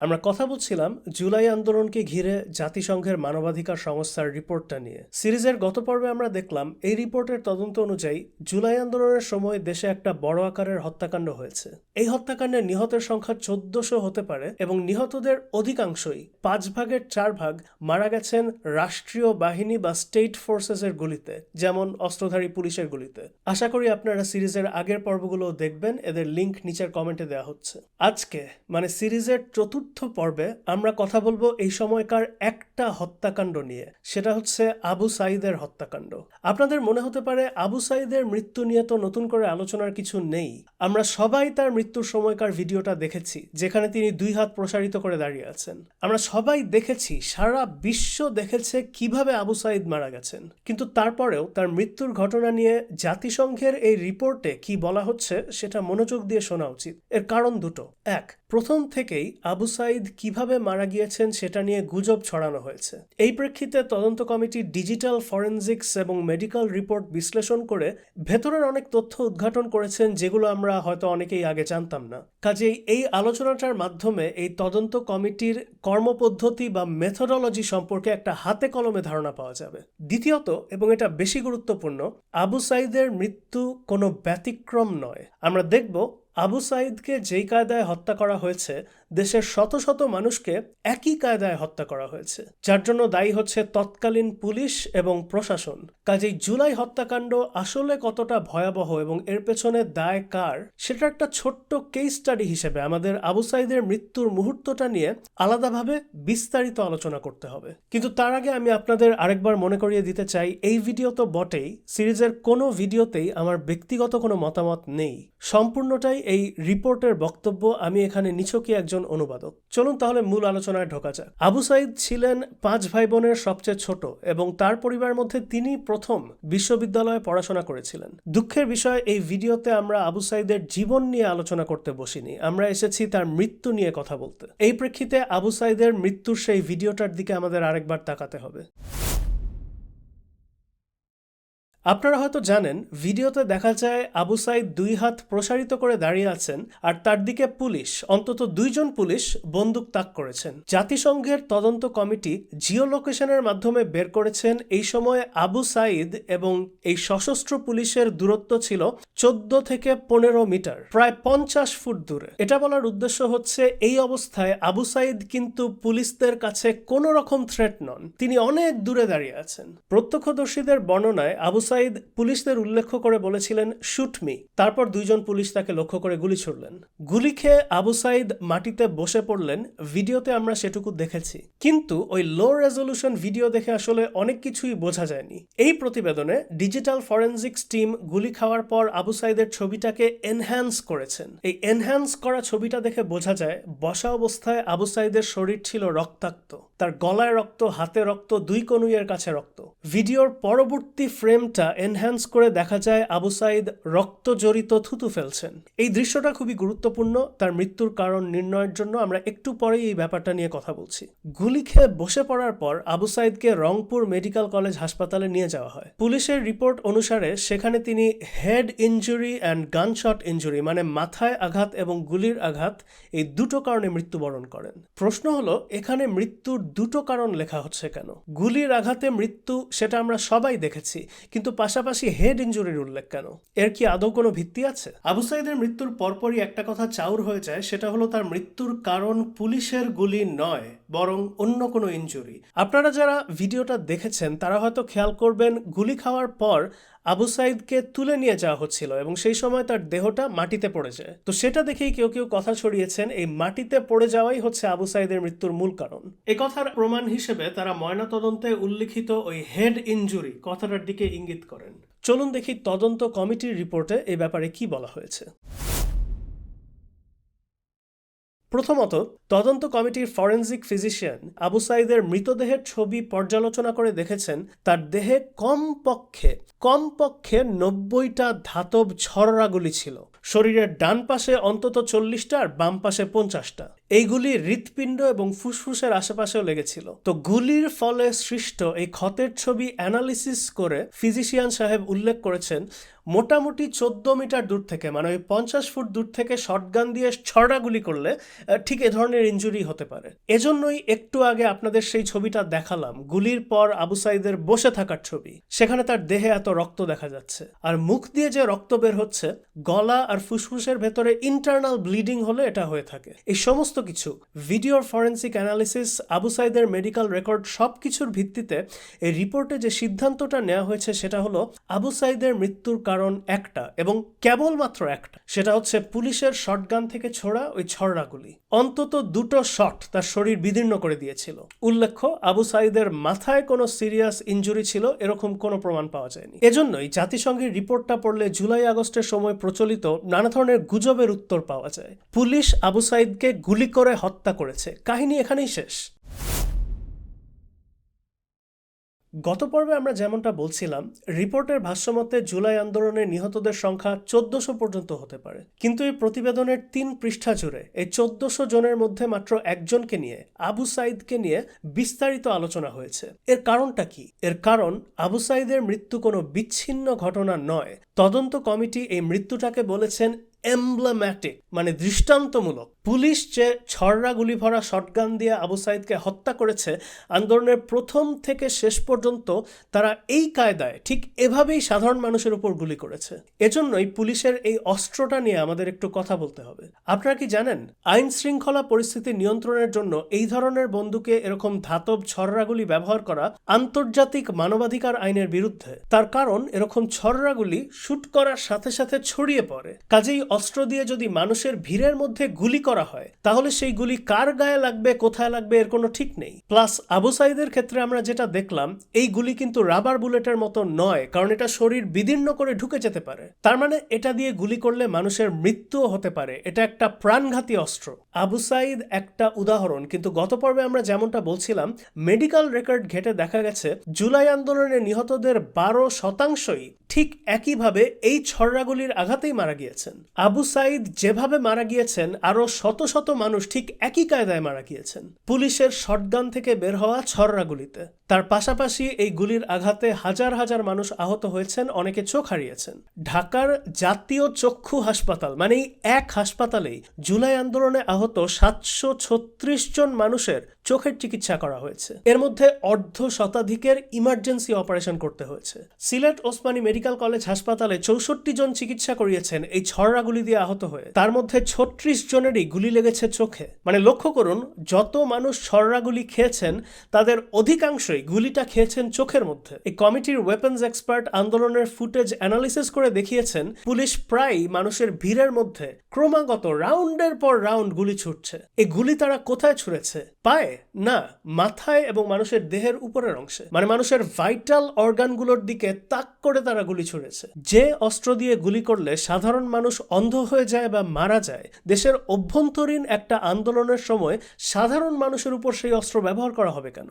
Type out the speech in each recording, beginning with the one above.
আমরা কথা বলছিলাম জুলাই আন্দোলনকে ঘিরে জাতিসংঘের মানবাধিকার সংস্থার রিপোর্টটা নিয়ে। সিরিজের গত পর্বে আমরা দেখলাম এই রিপোর্টের তদন্ত অনুযায়ী জুলাই আন্দোলনের সময় দেশে একটা বড় আকারের হত্যাকাণ্ড হয়েছে। এই হত্যাকাণ্ডে নিহতের সংখ্যা চোদ্দশো হতে পারে এবং নিহতদের অধিকাংশই পাঁচ ভাগের চার ভাগ মারা গেছেন রাষ্ট্রীয় বাহিনী বা স্টেট ফোর্সেসের গুলিতে, যেমন অস্ত্রধারী পুলিশের গুলিতে। আশা করি আপনারা সিরিজের আগের পর্বগুলো দেখবেন, এদের লিংক নিচের কমেন্টে দেওয়া হচ্ছে। আজকে মানে সিরিজের চতুর্থ পর্বে আমরা কথা বলব এই সময়কার একটা হত্যাকাণ্ড নিয়ে। সেটা হচ্ছে আবু সাইদের হত্যাকাণ্ড। আপনাদের মনে হতে পারে আবু সাইদের মৃত্যু নিয়ে তো নতুন করে আলোচনার কিছু নেই। আমরা সবাই তার মৃত্যুর সময়কার ভিডিওটা দেখেছি, যেখানে তিনি দুই হাত প্রসারিত করে দাঁড়িয়ে আছেন। আমরা সবাই দেখেছি, সারা বিশ্ব দেখেছে কীভাবে আবু সাইদ মারা গেছেন। কিন্তু তারপরেও তার মৃত্যুর ঘটনা নিয়ে জাতিসংঘের এই রিপোর্টে কি বলা হচ্ছে, সেটা মনোযোগ দিয়ে শোনা উচিত। এর কারণ দুটো। এক, প্রথম থেকেই আবু সাইদ কীভাবে মারা গিয়েছেন সেটা নিয়ে গুজব ছড়ানো হয়েছে। এই প্রেক্ষিতে তদন্ত কমিটি ডিজিটাল ফরেনজিক্স এবং মেডিকেল রিপোর্ট বিশ্লেষণ করে ভেতরের অনেক তথ্য উদ্ঘাটন করেছেন যেগুলো আমরা হয়তো অনেকেই আগে জানতাম না। কাজেই এই আলোচনাটার মাধ্যমে এই তদন্ত কমিটির কর্মপদ্ধতি বা মেথোডলজি সম্পর্কে একটা হাতে কলমে ধারণা পাওয়া যাবে। দ্বিতীয়ত, এবং এটা বেশি গুরুত্বপূর্ণ, আবু সাইদের মৃত্যু কোনো ব্যতিক্রম নয়। আমরা দেখব, আবু সাইদকে যেই কায়দায় হত্যা করা হয়েছে দেশের শত শত মানুষকে একই কায়দায় হত্যা করা হয়েছে। যার জন্য দায়ী হচ্ছে তৎকালীন পুলিশ এবং প্রশাসন। কাজেই জুলাই হত্যাকাণ্ড আসলে কতটা ভয়াবহ এবং এর পেছনে দায় কার, সেটা একটা ছোট্ট কেস স্টাডি হিসেবে আমাদের আবু সাইদের মৃত্যুর মুহূর্তটা নিয়ে আলাদাভাবে বিস্তারিত আলোচনা করতে হবে। কিন্তু তার আগে আমি আপনাদের আরেকবার মনে করিয়ে দিতে চাই, এই ভিডিও তো বটেই, সিরিজের কোনো ভিডিওতেই আমার ব্যক্তিগত কোনো মতামত নেই। সম্পূর্ণটাই এই রিপোর্টের বক্তব্য, আমি এখানে নিছকই একজন অনুবাদক। চলুন তাহলে মূল আলোচনায় ঢোকা যাক। আবু সাইদ ছিলেন পাঁচ ভাই বোনের সবচেয়ে ছোট এবং তার পরিবার মধ্যে তিনি প্রথম বিশ্ববিদ্যালয়ে পড়াশোনা করেছিলেন। দুঃখের বিষয়, এই ভিডিওতে আমরা আবু সাইদের জীবন নিয়ে আলোচনা করতে বসিনি। আমরা এসেছি তার মৃত্যু নিয়ে কথা বলতে। এই প্রেক্ষিতে আবু সাইদের মৃত্যুর সেই ভিডিওটার দিকে আমাদের আরেকবার তাকাতে হবে। আপনারা হয়তো জানেন, ভিডিওতে দেখা যায় আবু সাইদ দুই হাত প্রসারিত করে দাঁড়িয়ে আছেন আর তার দিকে পুলিশ, অন্তত দুইজন পুলিশ বন্দুক তাক করেছেন। জাতিসংঘের তদন্ত কমিটি জিও লোকেশনের মাধ্যমে বের করেছেন এই সময় আবু সাইদ এবং এই সশস্ত্র পুলিশের দূরত্ব ছিল চোদ্দ থেকে পনেরো মিটার, প্রায় পঞ্চাশ ফুট দূরে। এটা বলার উদ্দেশ্য হচ্ছে, এই অবস্থায় আবু সাইদ কিন্তু পুলিশদের কাছে কোনো রকম থ্রেট নন। তিনি অনেক দূরে দাঁড়িয়ে আছেন। প্রত্যক্ষদর্শীদের বর্ণনায় আবু সাইদ পুলিশদের উল্লেখ করে বলেছিলেন, শুট মি। তারপর দুইজন পুলিশ তাকে লক্ষ্য করে গুলি ছুড়লেন। গুলি খেয়ে আবু সাইদ মাটিতে বসে পড়লেন। ভিডিওতে আমরা সেটুকু দেখেছি। কিন্তু ওই লো রেজলিউশন ভিডিও দেখে আসলে অনেক কিছুই বোঝা যায়নি। এই প্রতিবেদনে ডিজিটাল ফরেনজিক্স টিম গুলি খাওয়ার পর আবু সাইদের ছবিটাকে এনহ্যান্স করেছেন। এই এনহ্যান্স করা ছবিটা দেখে বোঝা যায়, বসা অবস্থায় আবু সাইদের শরীর ছিল রক্তাক্ত। তার গলায় রক্ত, হাতে রক্ত, দুই কনুইয়ের কাছে রক্ত। ভিডিওর পরবর্তী ফ্রেমটা এনহ্যান্স করে দেখা যায় আবু সাইদ রক্ত জড়িত থুতু ফেলছেন। এই দৃশ্যটা খুবই গুরুত্বপূর্ণ, তার মৃত্যুর কারণ নির্ণয়ের জন্য আমরা একটু পরেই এই ব্যাপারটা নিয়ে কথা বলছি। গুলি খেয়ে বসে পড়ার পর আবু সাইদকে রংপুর মেডিকেল কলেজ হাসপাতালে নিয়ে যাওয়া হয়। পুলিশের রিপোর্ট অনুসারে সেখানে তিনি head injury and gunshot injury মানে মাথায় আঘাত এবং গুলির আঘাত এই দুটো কারণে মৃত্যুবরণ করেন। প্রশ্ন হলো, এখানে মৃত্যুর দুটো কারণ লেখা হচ্ছে কেন? গুলির আঘাতে মৃত্যু, সেটা আমরা সবাই দেখেছি, কিন্তু পাশাপাশি হেড ইঞ্জুরির উল্লেখ কেন? এর কি আদৌ কোনো ভিত্তি আছে? আবু সাইদের মৃত্যুর পরপরই একটা কথা চাউর হয়ে যায়, সেটা হলো তার মৃত্যুর কারণ পুলিশের গুলি নয়, বরং অন্য কোনো ইঞ্জুরি আপনারা যারা ভিডিওটা দেখেছেন, তারা হয়তো খেয়াল করবেন, গুলি খাওয়ার পর আবু সাইদকে তুলে নিয়ে যাওয়া হচ্ছিল এবং সেই সময় তার দেহটা মাটিতে পড়ে যায়। তো সেটা দেখেই কেউ কেউ কথা ছড়িয়েছেন, এই মাটিতে পড়ে যাওয়াই হচ্ছে আবু সাইদের মৃত্যুর মূল কারণ। এ কথার প্রমাণ হিসেবে তারা ময়নাতদন্তে উল্লিখিত ওই হেড ইঞ্জুরি কথাটার দিকে ইঙ্গিত করেন। চলুন দেখি তদন্ত কমিটির রিপোর্টে এই ব্যাপারে কি বলা হয়েছে। প্রথমত, তদন্ত কমিটির ফরেন্সিক ফিজিশিয়ান আবু সাইদের মৃতদেহের ছবি পর্যালোচনা করে দেখেছেন, তার দেহে কমপক্ষে কমপক্ষে নব্বইটা ধাতব ছররাগুলি ছিল। শরীরের ডান পাশে অন্তত চল্লিশটা আর বাম পাশে পঞ্চাশটা। এইগুলি হৃৎপিণ্ড এবং ফুসফুসের আশেপাশেও লেগেছিল। তো গুলির ফলে সৃষ্ট এই ক্ষতের ছবি অ্যানালিসিস করে ফিজিশিয়ান সাহেব উল্লেখ করেছেন, মোটামুটি চোদ্দ মিটার দূর থেকে মানে ওই পঞ্চাশ ফুট দূর থেকে শটগান দিয়ে ছড়া গুলি করলে ঠিক এ ধরনের ইঞ্জুরি হতে পারে। এজন্যই একটু আগে আপনাদের সেই ছবিটা দেখালাম, গুলির পর আবু সাইদের বসে থাকার ছবি। সেখানে তার দেহে এত রক্ত দেখা যাচ্ছে। আর মুখ দিয়ে যে রক্ত বের হচ্ছে, গলা আর ফুসফুসের ভেতরে ইন্টারনাল ব্লিডিং হলে এটা হয়ে থাকে। এই সমস্ত কিছু। ভিডিওর ফরেন্সিক অ্যানালিসিস, আবু সাইদের মেডিকেল রেকর্ড সব কিছুর ভিত্তিতে এই রিপোর্টে যে সিদ্ধান্তটা নেওয়া হয়েছে সেটা হলো আবু সাইদের মৃত্যুর কারণ একটা এবং কেবলমাত্র একটা। সেটা হচ্ছে পুলিশের শটগান থেকে ছোড়া ওই ছড়াগুলি অন্তত দুটো শট তার শরীর বিদীর্ণ করে দিয়েছিল। উল্লেখ্য, আবু সাইদের মাথায় কোনো সিরিয়াস ইঞ্জুরি ছিল, এরকম কোনো প্রমাণ পাওয়া যায়নি। এজন্যই জাতিসংঘের রিপোর্টটা পড়লে জুলাই আগস্টের সময় প্রচলিত নানা ধরনের গুজবের উত্তর পাওয়া যায়। পুলিশ আবু সাইদকে গুলি করে হত্যা করেছে। কাহিনী এখানেই শেষ। গত পর্বে আমরা যেমনটা বলছিলাম, রিপোর্টের ভাষ্যমতে জুলাই আন্দোলনে নিহতদের সংখ্যা চোদ্দশো পর্যন্ত হতে পারে। কিন্তু এই প্রতিবেদনের তিন পৃষ্ঠা জুড়ে এই চোদ্দশো জনের মধ্যে মাত্র একজনকে নিয়ে আবু সাইদকে নিয়ে বিস্তারিত আলোচনা হয়েছে। এর কারণটা কি? এর কারণ, আবু সাইদের মৃত্যু কোনো বিচ্ছিন্ন ঘটনা নয়। তদন্ত কমিটি এই মৃত্যুটাকে বলেছেন এমব্লেম্যাটিক মানে দৃষ্টান্তমূলক। পুলিশ যে ছড়রা গুলি ভরা শটগান দিয়ে আবু সাইদকে হত্যা করেছে, আন্দোলনের প্রথম থেকে শেষ পর্যন্ত তারা এই কায়দায় ঠিক এভাবেই সাধারণ মানুষের উপর গুলি করেছে। এজন্যই পুলিশের এই অস্ত্রটা নিয়ে আমাদের একটু কথা বলতে হবে। আপনারা কি জানেন, আইন শৃঙ্খলা পরিস্থিতি নিয়ন্ত্রণের জন্য এই ধরনের বন্দুকে এরকম ধাতব ছড়রাগুলি ব্যবহার করা আন্তর্জাতিক মানবাধিকার আইনের বিরুদ্ধে। তার কারণ, এরকম ছড়রাগুলি শুট করার সাথে সাথে ছড়িয়ে পড়ে। কাজেই অস্ত্র দিয়ে যদি মানুষের ভিড়ের মধ্যে গুলি করা হয়, তাহলে সেই গুলি কার গায়ে লাগবে, কোথায় লাগবে, এর কোনো ঠিক নেই। প্লাস আবু সাইদের ক্ষেত্রে আমরা যেটা দেখলাম, এই গুলি কিন্তু রাবার বুলেটের মতো নয়, কারণ এটা শরীর বিদীর্ণ করে ঢুকে যেতে পারে। তার মানে এটা দিয়ে গুলি করলে মানুষের মৃত্যুও হতে পারে। এটা একটা প্রাণঘাতী অস্ত্র। আবু সাইদ একটা উদাহরণ, কিন্তু গত পর্বে আমরা যেমনটা বলছিলাম, মেডিকেল রেকর্ড ঘেটে দেখা গেছে, জুলাই আন্দোলনে নিহতদের বারো শতাংশই ঠিক একইভাবে এই ছড়রাগুলির আঘাতেই মারা গিয়েছেন। আবু সাইদ যেভাবে মারা গিয়েছেন আরও শত শত মানুষ ঠিক একই কায়দায় মারা গিয়েছেন। পুলিশের শটগান থেকে বের হওয়া ছড়রাগুলিতে তার পাশাপাশি এই গুলির আঘাতে হাজার হাজার মানুষ আহত হয়েছেন, অনেকে চোখ হারিয়েছেন। ঢাকার জাতীয় চক্ষু হাসপাতাল মানে এক হাসপাতালেই জুলাই আন্দোলনে আহত সাতশো ছত্রিশ জন মানুষের চোখের চিকিৎসা করা হয়েছে। এর মধ্যে অর্ধ শতাধিকের ইমার্জেন্সি অপারেশন করতে হয়েছে। সিলেট ওসমানী মেডিকেল কলেজ হাসপাতালে চৌষট্টি জন চিকিৎসা করিয়েছেন এই ছড়রা গুলি দিয়ে আহত হয়ে। তার মধ্যে ছত্রিশ জনেরই গুলি লেগেছে চোখে। মানে লক্ষ্য করুন, যত মানুষ ছড়রাগুলি খেয়েছেন, তাদের অধিকাংশই গুলিটা খেয়েছেন চোখের মধ্যে। এই কমিটির ওয়েপন্স এক্সপার্ট আন্দোলনের ফুটেজ অ্যানালিসিস করে দেখিয়েছেন, পুলিশ প্রায় মানুষের ভিড়ের মধ্যে ক্রমাগত রাউন্ডের পর রাউন্ড গুলি ছুটছে। এই গুলি তারা কোথায় ছুড়েছে? পায়ে? না, মাথায় এবং মানুষের দেহের উপরের অংশে মানে মানুষের ভাইটাল অর্গানগুলোর দিকে তাক করে তারা গুলি ছুড়েছে। যে অস্ত্র দিয়ে গুলি করলে সাধারণ মানুষ অন্ধ হয়ে যায় বা মারা যায়, দেশের অভ্যন্তরীণ একটা আন্দোলনের সময় সাধারণ মানুষের উপর সেই অস্ত্র ব্যবহার করা হবে কেন?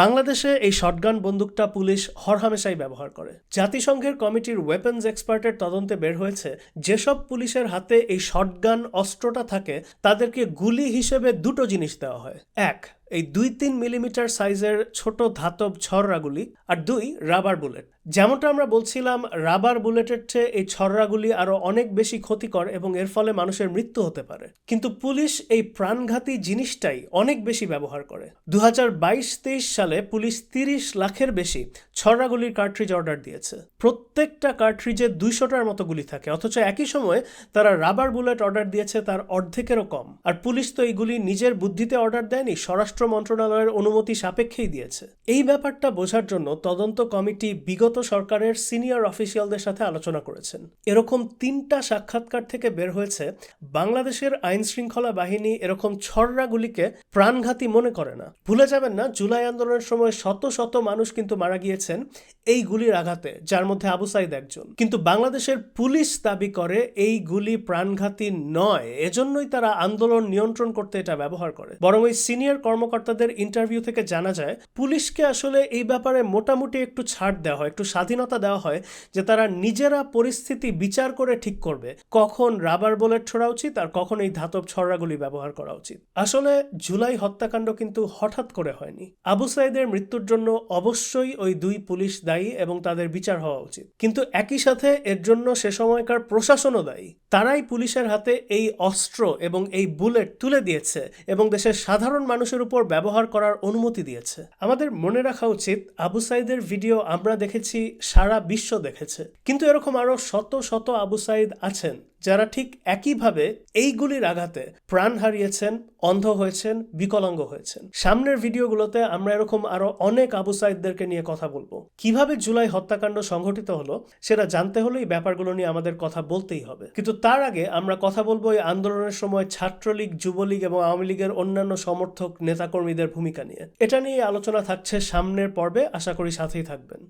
বাংলাদেশে এই শটগান বন্দুকটা পুলিশ হরহামেশাই ব্যবহার করে। জাতিসংঘের কমিটির ওয়েপন্স এক্সপার্টের তদন্তে বের হয়েছে, যেসব পুলিশের হাতে এই শটগান অস্ত্রটা থাকে, তাদেরকে গুলি হিসেবে দুটো জিনিস দেওয়া হয়। এক এই দুই তিন মিলিমিটার সাইজের ছোট ধাতব ছড়রাগুলি আর দুই রাবার বুলেট। যেমনটা আমরা বলছিলাম, রাবার বুলেটের চেয়ে এই ছড়রাগুলি আরও অনেক বেশি ক্ষতিকর এবং এর ফলে মানুষের মৃত্যু হতে পারে। কিন্তু পুলিশ এই প্রাণঘাতী জিনিসটাই অনেক বেশি ব্যবহার করে। দু হাজার বাইশ তেইশ সালে পুলিশ তিরিশ লাখের বেশি ছড়রাগুলির কার্ট্রিজ অর্ডার দিয়েছে। প্রত্যেকটা কার্ট্রিজে দুইশোটার মতো গুলি থাকে, অথচ একই সময়ে তারা রাবার বুলেট অর্ডার দিয়েছে তার অর্ধেকেরও কম। আর পুলিশ তো এইগুলি নিজের বুদ্ধিতে অর্ডার দেয়নি, স্বরাষ্ট্র মন্ত্রণালয়ের অনুমতি সাপেক্ষেই দিয়েছে। এই ব্যাপারটা বোঝার জন্য তদন্ত কমিটি বিগত সরকারের সিনিয়র অফিসিয়ালদের সাথে আলোচনা করেছেন। এরকম তিনটা সাক্ষাৎকার থেকে বের হয়েছে, বাংলাদেশের আইন শৃঙ্খলা বাহিনী এরকম ছড়রাগুলিকে প্রাণঘাতী মনে করে না। ভুলে যাবেন না, জুলাই আন্দোলনের সময় শত শত মানুষ কিন্তু মারা গিয়েছেন এই গুলির আঘাতে, যার মধ্যে আবু সাইদ একজন। কিন্তু বাংলাদেশের পুলিশ দাবি করে এই গুলি প্রাণঘাতী নয়, এজন্যই তারা আন্দোলন নিয়ন্ত্রণ করতে এটা ব্যবহার করে। বরং ওই সিনিয়র কর্ম কর্মকর্তাদের ইন্টারভিউ থেকে জানা যায়, পুলিশকে আসলে এই ব্যাপারে মোটামুটি একটু ছাড় দেওয়া হয়, একটু স্বাধীনতা দেওয়া হয় যে তারা নিজেরা পরিস্থিতি বিচার করে ঠিক করবে, কখন রাবার বুলেট ছোড়া উচিত আর কখন এই ধাতব ছড়াগুলি ব্যবহার করা উচিত। আসলে জুলাই হত্যাকাণ্ড কিন্তু হঠাৎ করে হয়নি। আবু সাইদের মৃত্যুর জন্য অবশ্যই ওই দুই পুলিশ দায়ী এবং তাদের বিচার হওয়া উচিত। কিন্তু একই সাথে এর জন্য সে সময়কার প্রশাসনও দায়ী। তারাই পুলিশের হাতে এই অস্ত্র এবং এই বুলেট তুলে দিয়েছে এবং দেশের সাধারণ মানুষের উপর ব্যবহার করার অনুমতি দিয়েছে। আমাদের মনে রাখা উচিত, আবু সাইদের ভিডিও আমরা দেখেছি, সারা বিশ্ব দেখেছে। কিন্তু এরকম আরও শত শত আবু সাইদ আছেন যারা ঠিক একইভাবে এইগুলির আঘাতে প্রাণ হারিয়েছেন, অন্ধ হয়েছেন, বিকলাঙ্গ হয়েছেন। সামনের ভিডিওগুলোতে আমরা এরকম আরও অনেক আবু সাইদদেরকে নিয়ে কথা বলব। কীভাবে জুলাই হত্যাকাণ্ড সংঘটিত হলো, সেটা জানতে হলে এই ব্যাপারগুলো নিয়ে আমাদের কথা বলতেই হবে। কিন্তু তার আগে আমরা কথা বলব এই আন্দোলনের সময় ছাত্রলীগ, যুবলীগ এবং আওয়ামী লীগের অন্যান্য সমর্থক, নেতাকর্মীদের ভূমিকা নিয়ে। এটা নিয়ে আলোচনা থাকছে সামনের পর্বে, আশা করি সাথেই থাকবেন।